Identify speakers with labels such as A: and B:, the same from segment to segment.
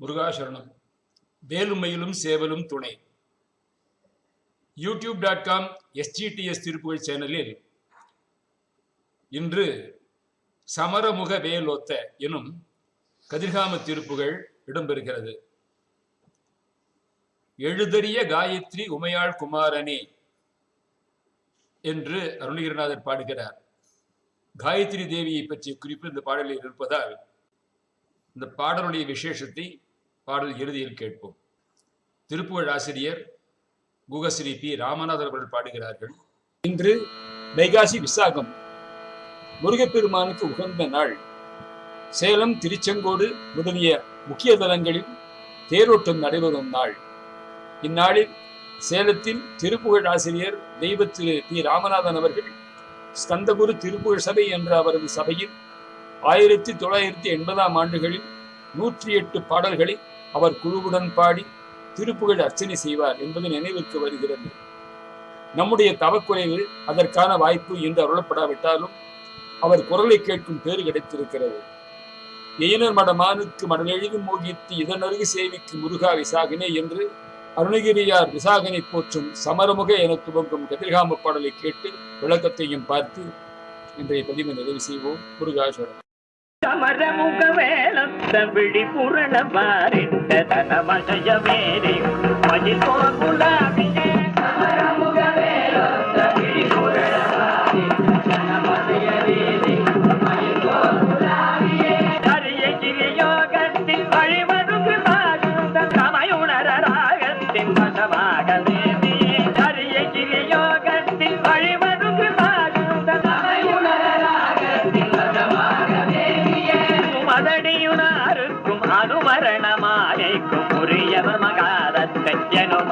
A: முருகாசரணம். வேலுமையிலும் சேவலும் துணை. YouTube dot com STDS Thiruppugazh சேனலில் இன்று சமரமுக வேலோத்த எனும் கதிர்காம திருப்புகழ் இடம்பெறுகிறது. எழுதறிய காயத்ரி உமையாள் குமாரணி என்று அருணகிரிநாதர் பாடுகிறார். காயத்ரி தேவியை பற்றிய குறிப்பு இந்த பாடலில் இருப்பதால் இந்த பாடலுடைய விசேஷத்தை பாடல் இறுதியில் கேட்போம். திருப்புகழ் ஆசிரியர் குகஸ்ரீ பி. ராமநாதர் அவர்கள் பாடுகிறார்கள். இன்று வைகாசி விசாகம். முருகப்பெருமானுக்கு உகந்த நாள். சேலம் திருச்செங்கோடு முதலிய முக்கிய தலங்களில் தேரோட்டம் நடைபெறும் நாள். இந்நாளில் சேலத்தில் திருப்புகழ் ஆசிரியர் தெய்வ திரு பி. ராமநாதன் அவர்கள் ஸ்கந்தகுரு திருப்புகழ் சபை என்ற அவரது சபையில் ஆயிரத்தி தொள்ளாயிரத்தி எண்பதாம் ஆண்டுகளில் நூற்றி எட்டு பாடல்களை அவர் குழுவுடன் பாடி திருப்புகழ் அர்ச்சனை செய்வார் என்பது நினைவிற்கு வருகிறது. நம்முடைய தவக்குறைவு அதற்கான வாய்ப்பு இன்று அருளப்படாவிட்டாலும் அவர் குரலை கேட்கும் பேறு கிடைத்திருக்கிறது. எயினர் மடமானுக்கு மடலெழுதும் மோகித்து இதனருகு சேவிக்கு முருகா விசாகினே என்று அருணகிரியார் விசாகனை போற்றும் சமரமுக என துவங்கும் கதிர்காம பாடலை கேட்டு விளக்கத்தையும் பார்த்து இன்றைய பதிவு நிறைவு செய்வோம்.
B: முருகாசுவரன் கமரமுக வேலத்த விழி புரண பாரிட்ட தன மகய வேறே மதில் போகுலா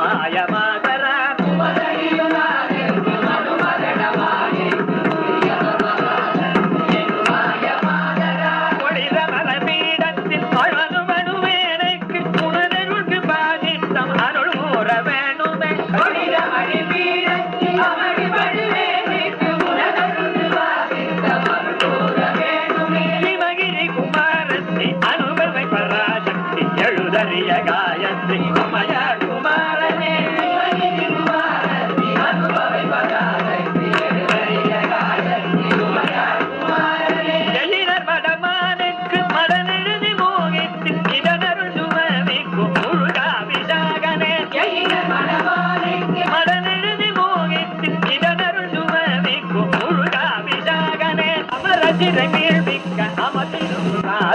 B: మాయమాగ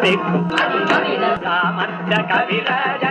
B: சாவிக்கும் கவிராஜ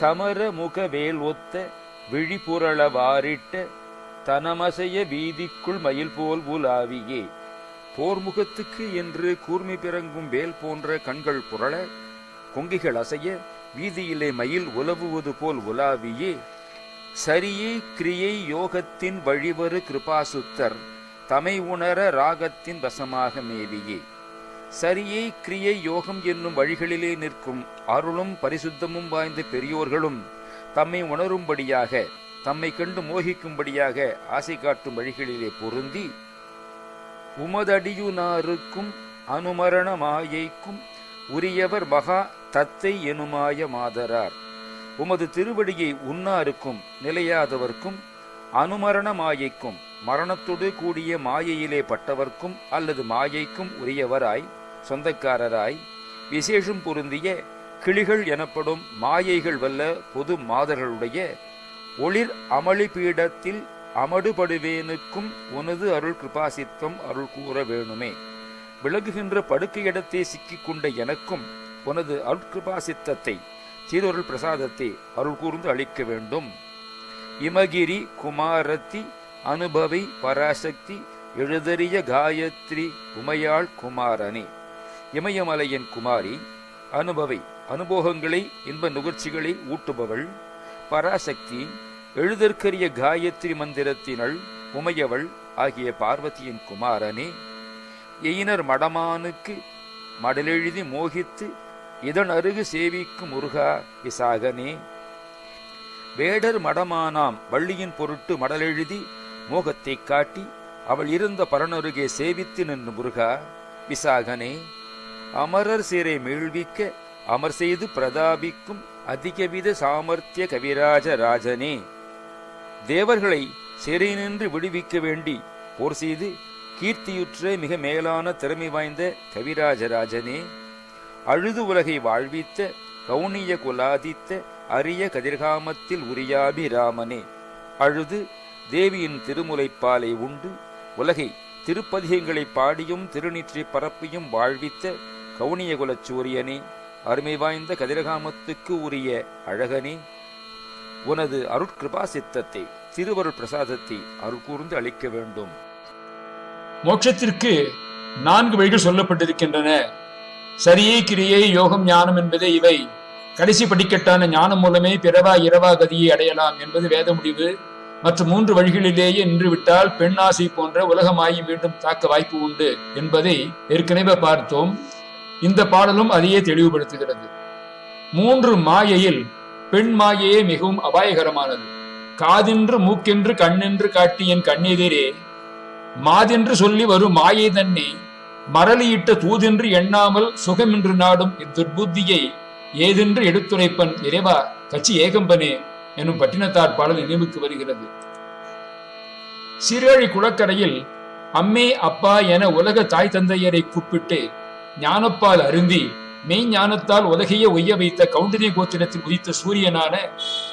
C: சமர முக வேல் ஒத்த விழிபுரள வாரிட்ட தனமசைய வீதிக்குள் மயில் போல் உலாவியே. போர்முகத்துக்கு என்று கூர்மை பிறங்கும் வேல் போன்ற கண்கள் புரள கொங்கிகள் அசைய வீதியிலே மயில் உலவுவது போல் உலாவியே சரியே கிரியை யோகத்தின் வழிவரு கிருபாசுத்தர் தமை உணர ராகத்தின் வசமாக மேவியே. சரியை கிரியை யோகம் என்னும் வழிகளிலே நிற்கும் அருளும் பரிசுத்தமும் வாய்ந்த பெரியோர்களும் தம்மை உணரும்படியாக தம்மை கண்டு மோகிக்கும்படியாக ஆசை காட்டும் வழிகளிலே பொருந்தி உமதடியுனாருக்கும் அனுமரண மாயைக்கும் உரியவர் மகா தத்தை எனுமாய மாதரார். உமது திருவடியை உண்ணாருக்கும் நிலையாதவர்க்கும் அனுமரண மாயைக்கும் மரணத்தோடு கூடிய மாயையிலே பட்டவர்க்கும் அல்லது மாயைக்கும் உரியவராய் சொந்தக்காரராய் விசேஷம் பொருந்திய கிளிகள் எனப்படும் மாயைகள் வல்ல பொது மாதர்களுடைய ஒளிர் அமளி பீடத்தில் அமடுபடுவேனுக்கும் உனது அருள் கிருபாசித்தம் அருள் கூற வேணுமே. விலகுகின்ற படுக்கையிடத்தே சிக்கிக் கொண்ட எனக்கும் உனது அருட்கிருபாசித்தத்தை திருவருள் பிரசாதத்தை அருள் கூர்ந்து அளிக்க வேண்டும். இமகிரி குமாரத்தி அனுபவி பராசக்தி எழுதறிய காயத்ரி உமையாள் குமாரனே. இமயமலையின் குமாரி அனுபவை அனுபோகங்களை இன்ப நுகர்ச்சிகளை ஊட்டுபவள். பராசக்தி எழுதற்கரிய காயத்ரி மந்திரத்தினள் உமையவள் ஆகிய பார்வதியின் குமாரனே எயினர் மடமானுக்கு மடலெழுதி மோகித்து இதன் அருகு சேவிக்கும் முருகா விசாகனே. வேடர் மடமானாம் வள்ளியின் பொருட்டு மடலெழுதி மோகத்தை காட்டி அவள் இருந்த பரனருகே சேவித்து நின்று முருகா விசாகனே. அமரர் சீரை மீழ்விக்க அமர் செய்து பிரதாபிக்கும் அதிகவித சாமர்த்திய கவிராஜ ராஜனே தேவர்களை சிறை நின்று விடுவிக்க வேண்டி போர் செய்து கீர்த்தியுற்ற மிக மேலான திறமை வாய்ந்த கவிராஜராஜனே அழுது உலகை வாழ்வித்த கவுனிய குலாதித்த அரிய கதிர்காமத்தில் உரியாபிராமனே அழுது தேவியின் திருமுலைப்பாலை உண்டு உலகை திருப்பதிகங்களை பாடியும் திருநீற்றை பரப்பியும் வாழ்வித்த கவுனியகுலச் சூரியனே அருமை வாய்ந்த கதிரகாமத்துக்கு உரிய அழகனே உனது அருட்கிருபா சித்தத்தை திருவருள் பிரசாதத்தை அருள் கூர்ந்து அளிக்க வேண்டும்.
A: மோட்சத்திற்கு நான்கு வழிகள் சொல்லப்பட்டிருக்கின்றன. சரியே கிரியை யோகம் ஞானம் என்பதே இவை. கடைசி படிக்கட்டான ஞானம் மூலமே பிறவா இரவா கதியை அடையலாம் என்பது வேத முடிவு. மற்ற மூன்று வழிகளிலேயே நின்று விட்டால் பெண் ஆசை போன்ற உலகமாயி மீண்டும் தாக்க வாய்ப்பு உண்டு என்பதை ஏற்கனவே பார்த்தோம். இந்த பாடலும் அதையே தெளிவுபடுத்துகிறது. மூன்று மாயையில் பெண் மாயையே மிகவும் அபாயகரமானது. காதென்று மூக்கென்று கண்ணென்று காட்டி என் கண்ணெதிரே மாதென்று சொல்லி வரும் மாயை தன்னை மரளியிட்ட தூதென்று எண்ணாமல் சுகமென்று நாடும் இத்துர்புத்தியை ஏதென்று எடுத்துரைப்பன் இறைவா கச்சி ஏகம்பனே எனும் பட்டினத்தார் பாடல் நினைவுக்கு வருகிறது. சீர்காழி குளக்கரையில் அம்மே அப்பா என உலக தாய் தந்தையரை கூப்பிட்டு ஞானப்பால் அருந்தி மெய்ஞானத்தால் உலகையே ஒய்ய வைத்த கௌண்டரிய கோத்திரத்தில் உதித்த சூரியனான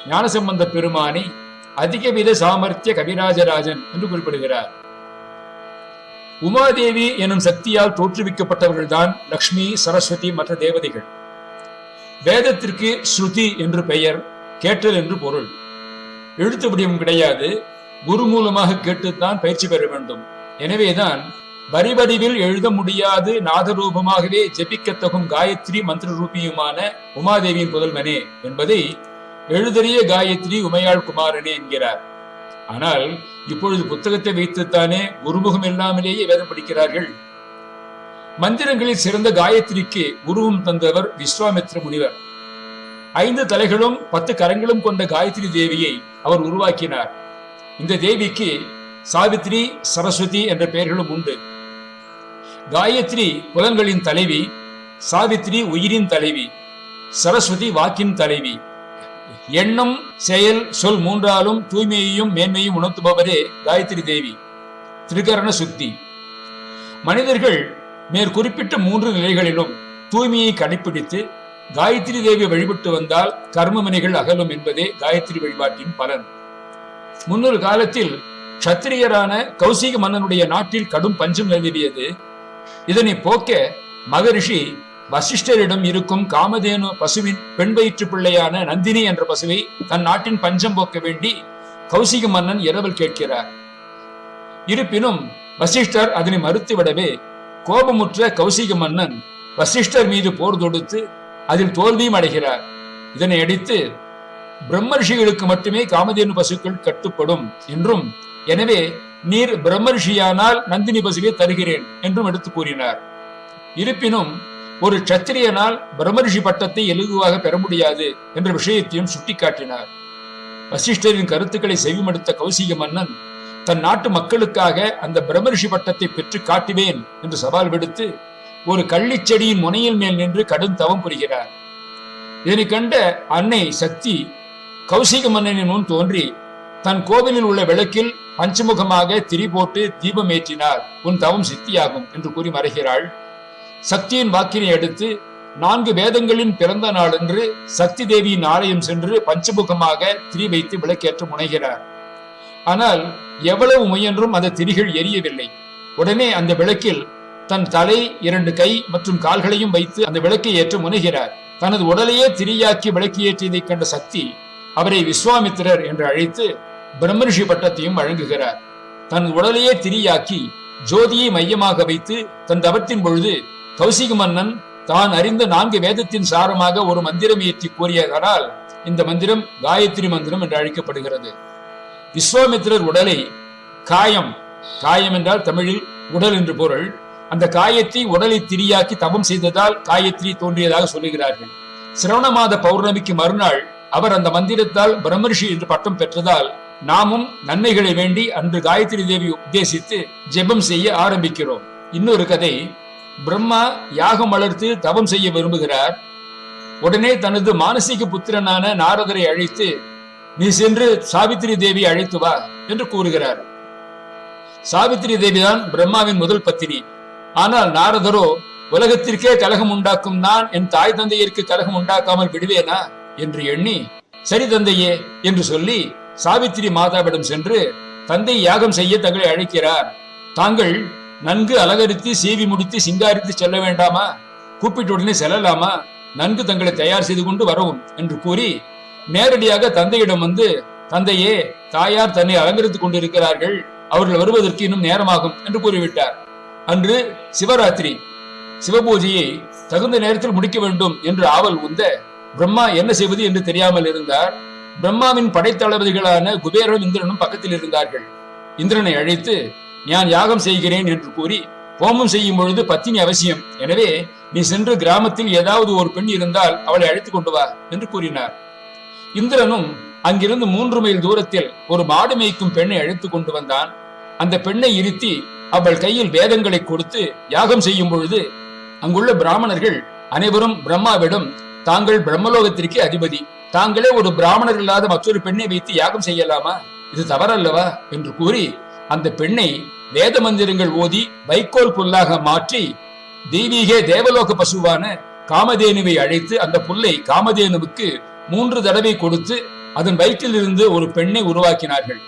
A: ஞானசம்பந்த பெருமானை அதிகவித சாமர்த்திய கவிராஜராஜன் என்று குறிப்பிடுகிறார். உமாதேவி எனும் சக்தியால் தோற்றுவிக்கப்பட்டவர்கள்தான் லக்ஷ்மி சரஸ்வதி மற்ற தேவதைகள். வேதத்திற்கு ஸ்ருதி என்று பெயர் கேட்டல் என்று பொருள். எழுத்து வடிவம் கிடையாது. குரு மூலமாக கேட்டுத்தான் பயிற்சி பெற வேண்டும். எனவேதான் வரிவடிவில் எழுத முடியாது நாதரூபமாகவே ஜெபிக்கத்தகும் காயத்ரி மந்திர ரூபியுமான உமாதேவியின் புதல்வனே என்பதை எழுதறிய காயத்ரி உமையாள் குமாரனே என்கிறார். ஆனால் இப்பொழுது புத்தகத்தை வைத்துத்தானே குருமுகம் இல்லாமலேயே வேதம் படிக்கிறார்கள். மந்திரங்களில் சிறந்த காயத்ரிக்கு உருவம் தந்தவர் விஸ்வாமித்ர முனிவர். ஐந்து தலைகளும் பத்து கரங்களும் கொண்ட காயத்ரி தேவியை அவர் உருவாக்கினார். இந்த தேவிக்கு சாவித்ரி சரஸ்வதி என்ற பெயர்களும் உண்டு. காயத்ரி புலன்களின் தலைவி சாவித்ரி உயிரின் தலைவி சரஸ்வதி வாக்கின் தலைவி. எண்ணம் செயல் சொல் மூன்றாலும் தூய்மையையும் மேன்மையும் உணர்த்துபவரே காயத்ரி தேவி. திரிகரண சுத்தி. மனிதர்கள் மேற்குறிப்பிட்ட மூன்று நிலைகளிலும் தூய்மையை கடைபிடித்து காயத்ரி தேவி வழிபட்டு வந்தால் கர்ம வினைகள் அகலும் என்பதே காயத்ரி வழிபாட்டின் பலன். முன்னொரு காலத்தில் க்ஷத்திரியரான கௌசிக மன்னனுடைய நாட்டில் கடும் பஞ்சம் நிலவியது. இதனை போக்க மகரிஷி வசிஷ்டரிடம் இருக்கும் காமதேனு பசுவின் பெண் வயிற்று பிள்ளையான நந்தினி என்ற பசுவை தன் நாட்டின் பஞ்சம் போக்க வேண்டி கௌசிக மன்னன் இரவல் கேட்கிறார். இருப்பினும் வசிஷ்டர் அதனை மறுத்துவிடவே கோபமுற்ற கௌசிக மன்னன் வசிஷ்டர் மீது போர் தொடுத்து அதில் தோல்வியும் அடைகிறார். இதனை அடித்து பிரம்மர்ஷிகளுக்கு மட்டுமே காமதேனு பசுக்கள் கட்டுப்படும் என்றும் எனவே நீர் பிரம்மர்ஷியானால் நந்தினி பசுவை தருகிறேன் என்றும் எடுத்து கூறினார். இருப்பினும் ஒரு சத்திரியனால் பிரம்மரிஷி பட்டத்தை எளிதுவாக பெற முடியாது என்ற விஷயத்தையும் சுட்டிக்காட்டினார். வசிஷ்டரின் கருத்துக்களை செவிமடுத்த கௌசிக மன்னன் தன் நாட்டு மக்களுக்காக அந்த பிரம்மரிஷி பட்டத்தை பெற்று காட்டுவேன் என்று சவால் விடுத்து ஒரு கள்ளிச்செடியின் முனையில் மேல் நின்று கடும் தவம் புரிகிறார். இதனை கண்ட அன்னை சக்தி கௌசிக மன்னனின் முன் தோன்றி தன் கோவிலில் உள்ள விளக்கில் பஞ்சமுகமாக திரி போட்டு தீபம் ஏற்றினார் உன் தவம் சித்தியாகும் என்று கூறி மறைகிறாள். சக்தியின் வாக்கினை அடுத்து நான்கு வேதங்களின் பிறந்த நாளன்று சக்தி தேவியின் ஆலயம் சென்று பஞ்சமுகமாக திரி வைத்து விளக்கேற்ற முனைகிறார். ஆனால் எவ்வளவு முயன்றும் அந்த திரிகள் எரியவில்லை. உடனே அந்த விளக்கில் தன் தலை இரண்டு கை மற்றும் கால்களையும் வைத்து அந்த விளக்கை ஏற்ற முனைகிறார். தனது உடலையே திரியாக்கி விளக்கியேற்றியதைக் கண்ட சக்தி அவரை விஸ்வாமித்திரர் என்று அழைத்து பிரம்மரிஷி பட்டத்தையும் வழங்குகிறார். தன் உடலையே திரியாக்கி ஜோதியை மையமாக வைத்து தன் தவத்தின் பொழுது கௌசிக மன்னன் தான் அறிந்த நான்கு வேதத்தின் சாரமாக ஒரு மந்திரம் ஏற்றி கூறியதனால் இந்த மந்திரம் காயத்ரி மந்திரம் என்று அழைக்கப்படுகிறது. விஸ்வாமித்திரர் உடலை காயம் காயம் என்றால் தமிழில் உடல் என்று பொருள். அந்த காயத்தை உடலை திரியாக்கி தவம் செய்ததால் காயத்ரி தோன்றியதாக சொல்லுகிறார்கள். சிரவண மாத பௌர்ணமிக்கு மறுநாள் அவர் அந்த மந்திரத்தால் பிரம்மரிஷி என்று பட்டம் பெற்றதால் நாமும் நன்மைகளை வேண்டி அன்று காயத்ரி தேவி உத்தேசித்து ஜெபம் செய்ய ஆரம்பிக்கிறோம். இன்னொரு கதை பிரம்மா யாகம் வளர்த்து தவம் செய்ய விரும்புகிறார். உடனே தனது மானசீக புத்திரனான நாரதரை அழைத்து நீ சென்று சாவித்திரி தேவி அழைத்து வா என்று கூறுகிறார். சாவித்திரி தேவிதான் பிரம்மாவின் முதல் பத்தினி. ஆனால் நாரதரோ உலகத்திற்கே கலகம் உண்டாக்கும் நான் என் தாய் தந்தையருக்கு கலகம் உண்டாக்காமல் விடுவேனா? என்று எண்ணி சரி தந்தையே என்று சொல்லி சாவித்திரி மாதாவிடம் சென்று தந்தை யாகம் செய்ய தங்களை அழைக்கிறார். தாங்கள் நன்கு அலங்கரித்து சீவி முடித்து சிங்காரித்து செல்ல வேண்டாமா? கூப்பிட்ட உடனே செல்லலாமா? நன்கு தங்களை தயார் செய்து கொண்டு வரவும் என்று கூறி நேரடியாக தந்தையிடம் வந்து தந்தையே தாயார் தன்னை அலங்கரித்துக் கொண்டிருக்கிறார்கள். அவர்கள் வருவதற்கு இன்னும் நேரமாகும் என்று கூறிவிட்டார். அன்று சிவராத்திரி. சிவபூஜையை தகுந்த நேரத்தில் முடிக்க வேண்டும் என்று ஆவல் உந்த பிரம்மா என்ன செய்வது என்று தெரியாமல் இருந்தார். பிரம்மாவின் படைத்தளபதிகளான குபேரனும் இந்திரனும் பக்கத்தில் இருந்தார்கள். இந்திரனை அழைத்து நான் யாகம் செய்கிறேன் என்று கூறி ஹோமம் செய்யும் பொழுது பத்தினி அவசியம். எனவே நீ சென்று கிராமத்தில் ஏதாவது ஒரு பெண் இருந்தால் அவளை அழைத்துக் கொண்டு வா என்று கூறினார். இந்திரனும் அங்கிருந்து மூன்று மைல் தூரத்தில் ஒரு மாடு மேய்க்கும் பெண்ணை அழைத்துக் கொண்டு வந்தான். அந்த பெண்ணை இருத்தி அவள் கையில் வேதங்களை கொடுத்து யாகம் செய்யும் பொழுது அங்குள்ள பிராமணர்கள் அனைவரும் பிரம்மாவிடம் தாங்கள் பிரம்மலோகத்திற்கு அதிபதி. தாங்களே ஒரு பிராமணர் இல்லாத மற்றொரு பெண்ணை வைத்து யாகம் செய்யலாமா? இது தவறல்லவா? என்று கூறி அந்த பெண்ணை வேத மந்திரங்கள் ஓதி வைக்கோல் புல்லாக மாற்றி தெய்வீக தேவலோக பசுவான காமதேனுவை அழைத்து அந்த புல்லை காமதேனுவுக்கு மூன்று தடவை கொடுத்து அதன் வயிற்றிலிருந்து ஒரு பெண்ணை உருவாக்கினார்கள்.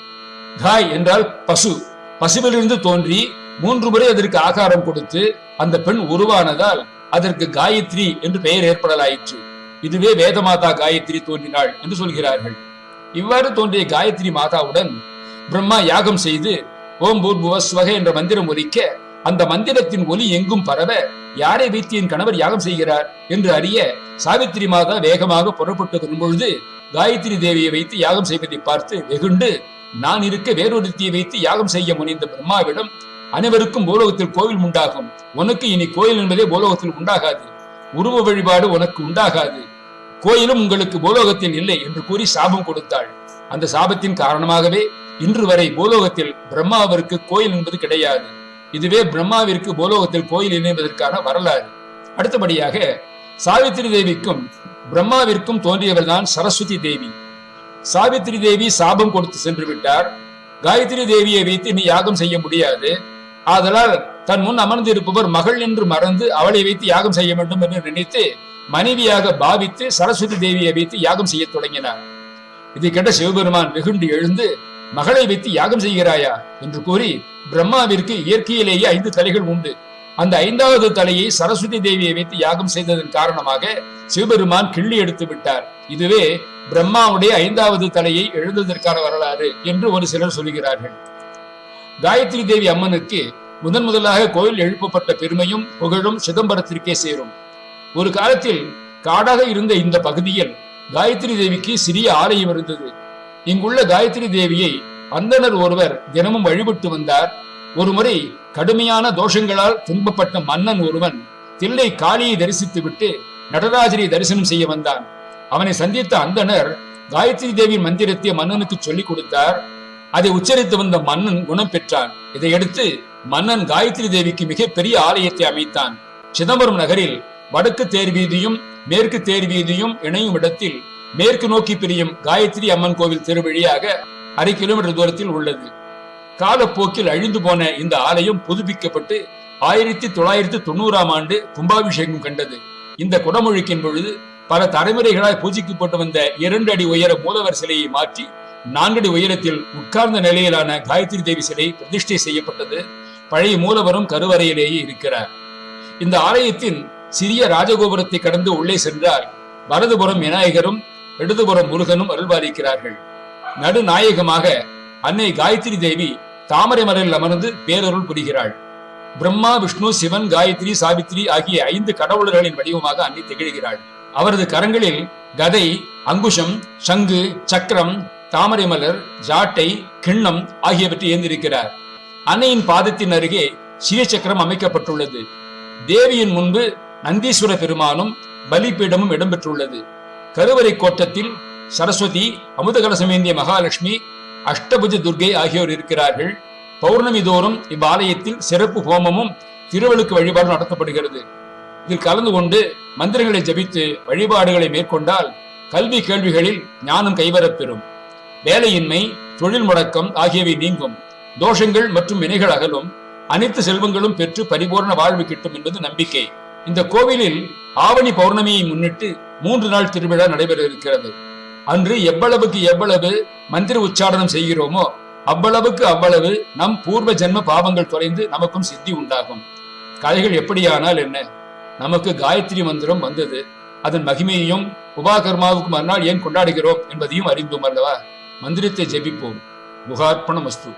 A: காய் என்றால் பசு. பசுவிலிருந்து தோன்றி மூன்று முறை அதற்கு ஆகாரம் கொடுத்து அந்த பெண் உருவானதால் அதற்கு காயத்ரி என்று பெயர் ஏற்படலாயிற்று. இதுவே வேதமாதா காயத்ரி தோன்றினாள் என்று சொல்கிறார்கள். இவ்வாறு தோன்றிய காயத்ரி மாதாவுடன் பிரம்மா யாகம் செய்து ஓம் பூர்புவஸ்வக என்ற மந்திரம் ஒலிக்க அந்த மந்திரத்தின் ஒலி எங்கும் பரவ யாரை வைத்து என் கணவர் யாகம் செய்கிறார் என்று அறிய சாவித்திரி மாதா வேகமாக புறப்பட்டு வரும்பொழுது காயத்ரி தேவியை வைத்து யாகம் செய்வதை பார்த்து வெகுண்டு நான் இருக்க வேறொருத்தியை வைத்து யாகம் செய்ய முனைந்த பிரம்மாவிடம் அனைவருக்கும் பூலோகத்தில் கோவில் உண்டாகும். உனக்கு இனி கோயில் என்பதே பூலோகத்தில் உண்டாகாது. உருவ வழிபாடு உனக்கு உண்டாகாது. கோயிலும் உங்களுக்கு பூலோகத்தில் இல்லை என்று கூறி சாபம் கொடுத்தாள். அந்த சாபத்தின் காரணமாகவே இன்று வரை பூலோகத்தில் பிரம்மாவிற்கு கோயில் என்பது கிடையாது. இதுவே பிரம்மாவிற்கு பூலோகத்தில் கோயில் இணைவதற்கான வரலாறு. அடுத்தபடியாக சாவித்திரி தேவிக்கும் பிரம்மாவிற்கும் தோன்றியவர்தான் சரஸ்வதி தேவி. சாவித்திரி தேவி சாபம் கொடுத்து சென்று விட்டார். காயத்ரி தேவியை வைத்து நீ யாகம் செய்ய முடியாது. ஆதலால் தன் முன் அமர்ந்து இருப்பவர் மகள் என்று மறந்து அவளை வைத்து யாகம் செய்ய வேண்டும் என்று நினைத்து மனைவியாக பாவித்து சரஸ்வதி தேவியை வைத்து யாகம் செய்ய தொடங்கினார். இதை கேட்ட சிவபெருமான் வெகுண்டு எழுந்து மகளை வைத்து யாகம் செய்கிறாயா? என்று கூறி பிரம்மாவிற்கு இயற்கையிலேயே ஐந்து தலைகள் உண்டு. அந்த ஐந்தாவது தலையை சரஸ்வதி தேவியை வைத்து யாகம் செய்ததன் காரணமாக சிவபெருமான் கிள்ளி எடுத்து விட்டார். இதுவே பிரம்மாவுடைய ஐந்தாவது தலையை எழுந்ததற்கான வரலாறு என்று ஒரு சிலர் சொல்கிறார்கள். காயத்ரி தேவி அம்மனுக்கு முதன் முதலாக கோயில் எழுப்பப்பட்ட பெருமையும் புகழும் சிதம்பரத்திற்கே சேரும். ஒரு காலத்தில் காடாக இருந்த இந்த பகுதியில் காயத்ரி தேவிக்கு சிறிய ஆலயம் இருந்தது. இங்குள்ள காயத்ரி தேவியை அந்தனர் ஒருவர் தினமும் வழிபட்டு வந்தார். ஒருமுறை கடுமையான தோஷங்களால் துன்பப்பட்ட மன்னன் ஒருவன் தில்லை காளியை தரிசித்துவிட்டு நடராஜரை தரிசனம் செய்ய வந்தான். அவனை சந்தித்த அந்தணர் காயத்ரி தேவியின் மந்திரத்தை மன்னனுக்கு சொல்லிக் கொடுத்தார். அதை உச்சரித்து வந்த மன்னன் குணம் பெற்றான். இதையடுத்து மன்னன் காயத்ரி தேவிக்கு மிகப்பெரிய ஆலயத்தை அமைத்தான். சிதம்பரம் நகரில் வடக்கு தேர் வீதியும் மேற்கு தேர் வீதியும் இணையும் இடத்தில் மேற்கு நோக்கி பிரியும் காயத்ரி அம்மன் கோவில் தெரு வழியாக அரை கிலோமீட்டர் தூரத்தில் உள்ளது. காலப்போக்கில் அழிந்து போன இந்த ஆலயம் புதுப்பிக்கப்பட்டு ஆயிரத்தி தொள்ளாயிரத்தி தொண்ணூறாம் ஆண்டு கும்பாபிஷேகம் கண்டது. இந்த குடமொழிக்கின் பொழுது பல தலைமுறைகளால் பூஜிக்கப்பட்டு வந்த இரண்டு அடி உயர மூலவர் சிலையை மாற்றி நான்கடி உயரத்தில் உட்கார்ந்த நிலையிலான காயத்ரி தேவி சிலை பிரதிஷ்டை செய்யப்பட்டது. பழைய மூலவரும் கருவறையிலேயே இருக்கிறார். இந்த ஆலயத்தின் சிறிய ராஜகோபுரத்தை கடந்து உள்ளே சென்றால் வலதுபுறம் விநாயகரும் இடதுபுறம் முருகனும் அருள்பாலிக்கிறார்கள் நடுநாயகமாக அன்னை காயத்ரி தேவி தாமரை மலரில் அமர்ந்து பேரருள் புரிகிறாள். பிரம்மா விஷ்ணு சிவன் காயத்ரி சாவித்ரி ஆகிய ஐந்து கடவுளர்களின் வடிவமாக அன்னை திகழ்கிறாள். அவரது கரங்களில் கதை அங்குஷம் சங்கு சக்கரம் தாமரை மலர் ஜாட்டை கிண்ணம் ஆகியவற்றை ஏந்திருக்கிறார். அன்னையின் பாதத்தின் அருகே சிறிய சக்கரம் அமைக்கப்பட்டுள்ளது. தேவியின் முன்பு நந்தீஸ்வர பெருமானும் பலிபீடமும் இடம்பெற்றுள்ளது. கருவறை கோட்டத்தில் சரஸ்வதி அமுதகலசமேந்திய மகாலட்சுமி அஷ்டபுஜ துர்கை ஆகியோர் இருக்கிறார்கள். பௌர்ணமி தோறும் இவ்வாலயத்தில் சிறப்பு ஹோமமும் திருவழுக்கு வழிபாடு நடத்தப்படுகிறது. இதில் கலந்து கொண்டு மந்திரங்களை ஜபித்து வழிபாடுகளை மேற்கொண்டால் கல்வி கேள்விகளில் ஞானம் கைவரப்பெறும் வேலையின்மை தொழில் முடக்கம் ஆகியவை நீங்கும். தோஷங்கள் மற்றும் வினைகள் அகலும் அனைத்து செல்வங்களும் பெற்று பரிபூர்ண வாழ்வு கிட்டும் என்பது நம்பிக்கை. இந்த கோவிலில் ஆவணி பௌர்ணமியை முன்னிட்டு மூன்று நாள் திருவிழா நடைபெற இருக்கிறது. அன்று எவ்வளவுக்கு எவ்வளவு மந்திர உச்சாரணம் செய்கிறோமோ அவ்வளவுக்கு அவ்வளவு நம் பூர்வ ஜென்ம பாவங்கள் தொலைந்து நமக்கும் சித்தி உண்டாகும். கதைகள் எப்படியானால் என்ன? நமக்கு காயத்ரி மந்திரம் வந்தது. அதன் மகிமையையும் உபாகர்மாவுக்கு மறுநாள் ஏன் கொண்டாடுகிறோம் என்பதையும் அறிந்தோம் அல்லவா? மந்திரத்தை ஜெபிப்போம். முகார்ப்பணம் வஸ்து